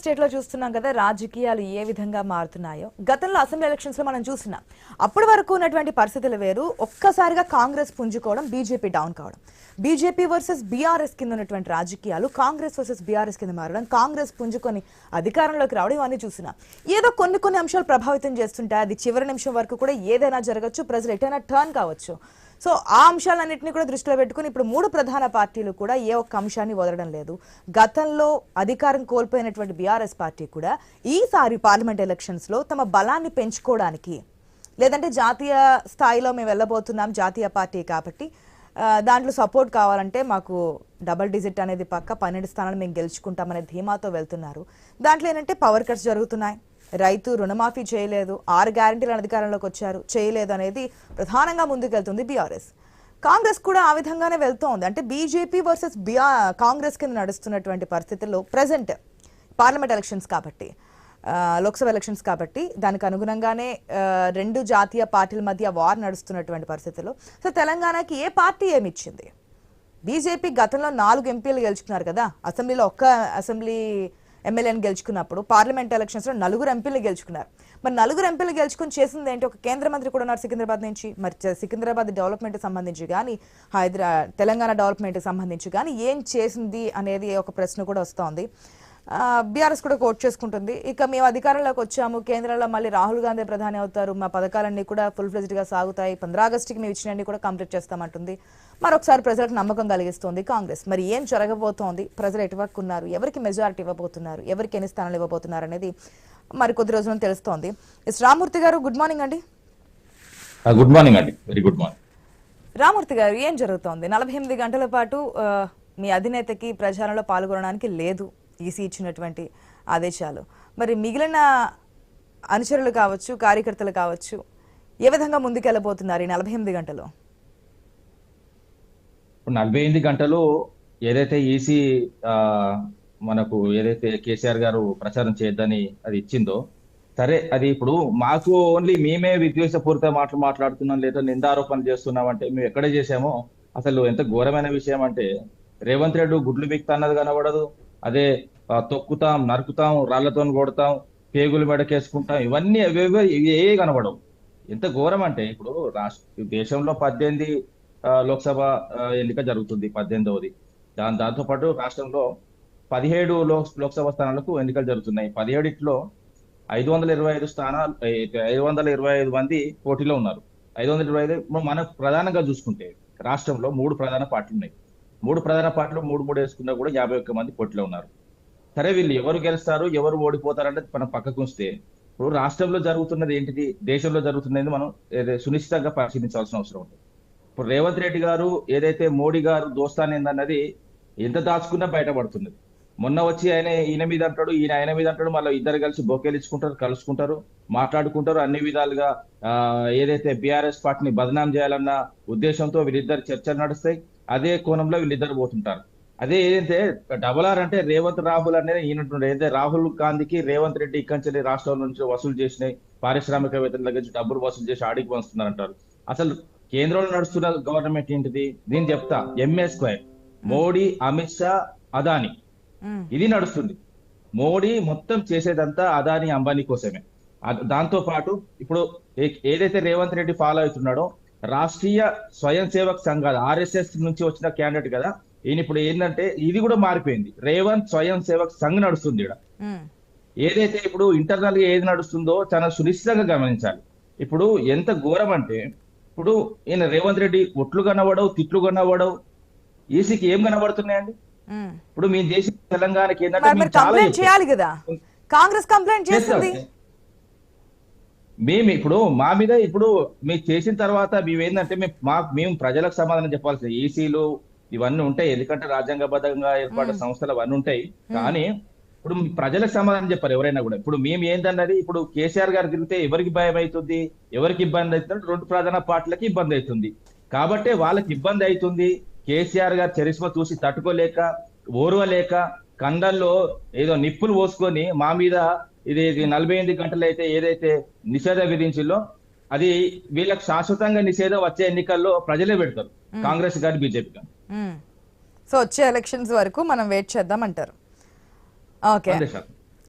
స్టేట్లో చూస్తున్నాం కదా రాజకీయాలు ఏ విధంగా మారుతున్నాయో. గతంలో అసెంబ్లీ ఎలక్షన్స్లో మనం చూస్తున్నాం అప్పటి వరకు ఉన్నటువంటి పరిస్థితులు వేరు. ఒక్కసారిగా కాంగ్రెస్ పుంజుకోవడం బీజేపీ డౌన్ కావడం. బీజేపీ వర్సెస్ బీఆర్ఎస్ కింద ఉన్నటువంటి రాజకీయాలు కాంగ్రెస్ వర్సెస్ బీఆర్ఎస్ కింద మారడం కాంగ్రెస్ పుంజుకొని అధికారంలోకి రావడం ఇవన్నీ చూస్తున్నాం ఏదో కొన్ని కొన్ని అంశాలు ప్రభావితం చేస్తుంటాయి. అది చివరి నిమిషం వరకు కూడా ఏదైనా జరగచ్చు. ప్రజలు ఎటైనా టర్న్ కావచ్చు. సో ఆ అంశాలన్నింటినీ కూడా దృష్టిలో పెట్టుకుని ఇప్పుడు మూడు ప్రధాన పార్టీలు కూడా ఏ ఒక్క అంశాన్ని వదలడం లేదు. గతంలో అధికారం కోల్పోయినటువంటి బీఆర్ఎస్ పార్టీ కూడా ఈసారి పార్లమెంట్ ఎలక్షన్స్లో తమ బలాన్ని పెంచుకోవడానికి లేదంటే జాతీయ స్థాయిలో మేము వెళ్ళబోతున్నాం జాతీయ పార్టీ కాబట్టి దాంట్లో సపోర్ట్ కావాలంటే మాకు డబల్ డిజిట్ అనేది పక్క పన్నెండు స్థానాలు మేము గెలుచుకుంటామనే ధీమాతో వెళ్తున్నారు. దాంట్లో ఏంటంటే పవర్ కట్స్ జరుగుతున్నాయి. రైతు రుణమాఫీ చేయలేదు ఆరు గ్యారంటీల అధికారంలోకి వచ్చారు చేయలేదు అనేది ప్రధానంగా ముందుకెళ్తుంది బీఆర్ఎస్. కాంగ్రెస్ కూడా ఆ విధంగానే వెళ్తోంది. అంటే బీజేపీ వర్సెస్ బిఆ కాంగ్రెస్ కింద నడుస్తున్నటువంటి పరిస్థితుల్లో ప్రజెంట్ పార్లమెంట్ ఎలక్షన్స్ కాబట్టి లోక్సభ ఎలక్షన్స్ కాబట్టి దానికి అనుగుణంగానే రెండు జాతీయ పార్టీల మధ్య వార్ నడుస్తున్నటువంటి పరిస్థితుల్లో. సో తెలంగాణకి ఏ పార్టీ ఏమి ఇచ్చింది? బీజేపీ గతంలో నాలుగు ఎంపీలు గెలుచుకున్నారు కదా అసెంబ్లీలో ఒక్క అసెంబ్లీ ఎమ్మెల్యేని గెలుచుకున్నప్పుడు పార్లమెంట్ ఎలక్షన్స్లో నలుగురు ఎంపీలు గెలుచుకున్నారు. మరి నలుగురు ఎంపీలు గెలుచుకుని చేసింది ఏంటి? ఒక కేంద్ర మంత్రి కూడా ఉన్నారు సికింద్రాబాద్ నుంచి. మరి సికింద్రాబాద్ డెవలప్మెంట్ సంబంధించి కానీ హైదరా తెలంగాణ డెవలప్మెంట్ సంబంధించి కానీ ఏం చేసింది అనేది ఒక ప్రశ్న కూడా వస్తోంది. బీఆర్ఎస్ కూడా కోట్ చేసుకుంటుంది. ఇక మేము అధికారంలోకి వచ్చాము. కేంద్రంలో మళ్ళీ రాహుల్ గాంధీ ప్రధాని అవుతారు. మా పథకాలన్నీ కూడా ఫుల్ ఫ్లెజ్డ్గా సాగుతాయి. పంద్రా ఆగస్టుకి మేము ఇచ్చినన్ని కూడా కంప్లీట్ చేస్తామంటుంది. మరొకసారి ప్రజలకు నమ్మకం కలిగిస్తోంది కాంగ్రెస్. మరి ఏం జరగబోతోంది? ప్రజలు ఎటువరకు ఉన్నారు? ఎవరికి మెజారిటీ ఇవ్వబోతున్నారు? ఎవరికి ఎన్ని స్థానాలు ఇవ్వబోతున్నారు అనేది మరి కొద్ది రోజుల్లో తెలుస్తోంది. S Ramurthy garu good morning అండి. గుడ్ మార్నింగ్ అండి. Very good morning Ramurthy garu ఏం జరుగుతోంది? నలభై ఎనిమిది గంటల పాటు మీ అధినేతకి ప్రచారంలో పాల్గొనడానికి లేదు. ఈసీ ఇచ్చినటువంటి ఆదేశాలు. మరి మిగిలిన అనుచరులు కావచ్చు కార్యకర్తలు కావచ్చు ఏ విధంగా ముందుకెళ్ళబోతున్నారు ఈ నలభై ఎనిమిది గంటలు? ఇప్పుడు నలభై ఎనిమిది గంటలు ఏదైతే ఈసీ మనకు ఏదైతే కేసీఆర్ గారు ప్రచారం చేయొద్దని అది ఇచ్చిందో సరే అది ఇప్పుడు మాకు ఓన్లీ మేమే విద్వేషపూరిత మాటలు మాట్లాడుతున్నాం లేదా నిందారోపణలు చేస్తున్నాం అంటే మేము ఎక్కడ చేసామో అసలు ఎంత ఘోరమైన విషయం అంటే రేవంత్ రెడ్డి గుడ్లు బిక్తా అన్నది కనబడదు. అదే తొక్కుతాం నరుకుతాం రాళ్ళతో కొడతాం పేగులు మెడకేసుకుంటాం ఇవన్నీ అవేవో ఇవే ఏ కనబడవు. ఎంత ఘోరం అంటే ఇప్పుడు రాష్ట్ర దేశంలో పద్దెనిమిది లోక్సభ ఎన్నిక జరుగుతుంది పద్దెనిమిదవది. దాని దాంతో పాటు రాష్ట్రంలో పదిహేడు లోక్సభ స్థానాలకు ఎన్నికలు జరుగుతున్నాయి. పదిహేడిట్లో ఐదు వందల ఇరవై ఐదు స్థానాలు ఐదు వందల ఇరవై ఐదు మంది పోటీలో ఉన్నారు. ఐదు వందల ఇరవై ఐదు మనం ప్రధానంగా చూసుకుంటే రాష్ట్రంలో మూడు ప్రధాన పార్టీలు ఉన్నాయి మూడు ప్రధాన పార్టీలు మూడు మూడు వేసుకున్నా కూడా యాభై ఒక్క మంది పోటీలో ఉన్నారు. సరే వీళ్ళు ఎవరు గెలుస్తారు ఎవరు ఓడిపోతారంటే మనం పక్కకు వస్తే ఇప్పుడు రాష్ట్రంలో జరుగుతున్నది ఏంటిది దేశంలో జరుగుతున్నది మనం సునిశ్చితంగా పరిశీలించాల్సిన అవసరం ఉంది. ఇప్పుడు రేవంత్ రెడ్డి గారు ఏదైతే మోడీ గారు దోస్తాన్ ఏందన్నది ఎంత దాచుకున్నా బయటపడుతున్నది. మొన్న వచ్చి ఆయన ఈయన మీద అంటాడు ఈయన ఆయన మీద అంటాడు మళ్ళీ ఇద్దరు కలిసి బొకేలిచ్చుకుంటారు కలుసుకుంటారు మాట్లాడుకుంటారు అన్ని విధాలుగా ఏదైతే బీఆర్ఎస్ పార్టీని బదనాం చేయాలన్న ఉద్దేశంతో వీళ్ళిద్దరు చర్చలు నడుస్తాయి. అదే కోణంలో వీళ్ళిద్దరు పోతుంటారు. అదే ఏదైతే డబల్ ఆర్ అంటే రేవంత్ రాహుల్ అనేది ఈయనటువంటి ఏదైతే రాహుల్ గాంధీకి రేవంత్ రెడ్డి ఇక్కడి రాష్ట్రం నుంచి వసూలు చేసినాయి పారిశ్రామికవేత్తల దగ్గర నుంచి డబ్బులు వసూలు చేసి ఆడికి పంచుతున్నారు అంటారు అసలు కేంద్రంలో నడుస్తున్న గవర్నమెంట్ ఏంటిది? దీన్ని చెప్తా. M A square. Modi Amit Shah Adani. ఇది నడుస్తుంది. మోడీ మొత్తం చేసేదంతా అదాని అంబానీ కోసమే. దాంతో పాటు ఇప్పుడు ఏదైతే రేవంత్ రెడ్డి ఫాలో అవుతున్నాడో రాష్ట్రీయ స్వయం సేవక్ సంఘాలు ఆర్ఎస్ఎస్ నుంచి వచ్చిన క్యాండిడేట్ కదా ఈయన ఇప్పుడు ఏంటంటే ఇది కూడా మారిపోయింది. రేవంత్ స్వయం సేవక్ సంఘ్ నడుస్తుంది ఇక్కడ. ఏదైతే ఇప్పుడు ఇంటర్నల్గా ఏది నడుస్తుందో చాలా సునిశ్చితంగా గమనించాలి. ఇప్పుడు ఎంత ఘోరం అంటే ఇప్పుడు ఈయన రేవంత్ రెడ్డి ఒట్లు కనబడవు తిట్లు కనబడవు. ఈసీకి ఏం కనబడుతున్నాయండి. ఇప్పుడు మేము చేసిన తెలంగాణకి ఏంటంటే మేము. చేయాలి కదా. కాంగ్రెస్ కంప్లైంట్ ఇప్పుడు మా మీద ఇప్పుడు మీరు చేసిన తర్వాత మేము ఏంటంటే మేము మా మేము ప్రజలకు సమాధానం చెప్పాల్సింది. ఈసీలు ఇవన్నీ ఉంటాయి. ఎందుకంటే రాజ్యాంగబద్ధంగా ఏర్పడిన సంస్థలు అవన్నీ ఉంటాయి. కానీ ఇప్పుడు ప్రజలకు సమాధానం చెప్పారు ఎవరైనా కూడా. ఇప్పుడు మేము ఏంటన్నది ఇప్పుడు కేసీఆర్ గారు తిరిగితే ఎవరికి భయం అవుతుంది? ఎవరికి ఇబ్బంది అవుతుంది? రెండు ప్రధాన పార్టీలకి ఇబ్బంది అవుతుంది. కాబట్టే వాళ్ళకి ఇబ్బంది అవుతుంది. కేసీఆర్ గారు చరిస్మ చూసి తట్టుకోలేక ఓర్వలేక కండల్లో ఏదో నిప్పులు పోసుకొని మా మీద ఇది ఇది నలభై ఎనిమిది గంటలు అయితే ఏదైతే నిషేధం విధించిందో అది వీళ్ళకి శాశ్వతంగా నిషేధం వచ్చే ఎన్నికల్లో ప్రజలే పెడతారు. కాంగ్రెస్ కానీ బీజేపీ కానీ. సో వచ్చే ఎలక్షన్స్ వరకు మనం వెయిట్ చేద్దాం అంటారు. ఓకే.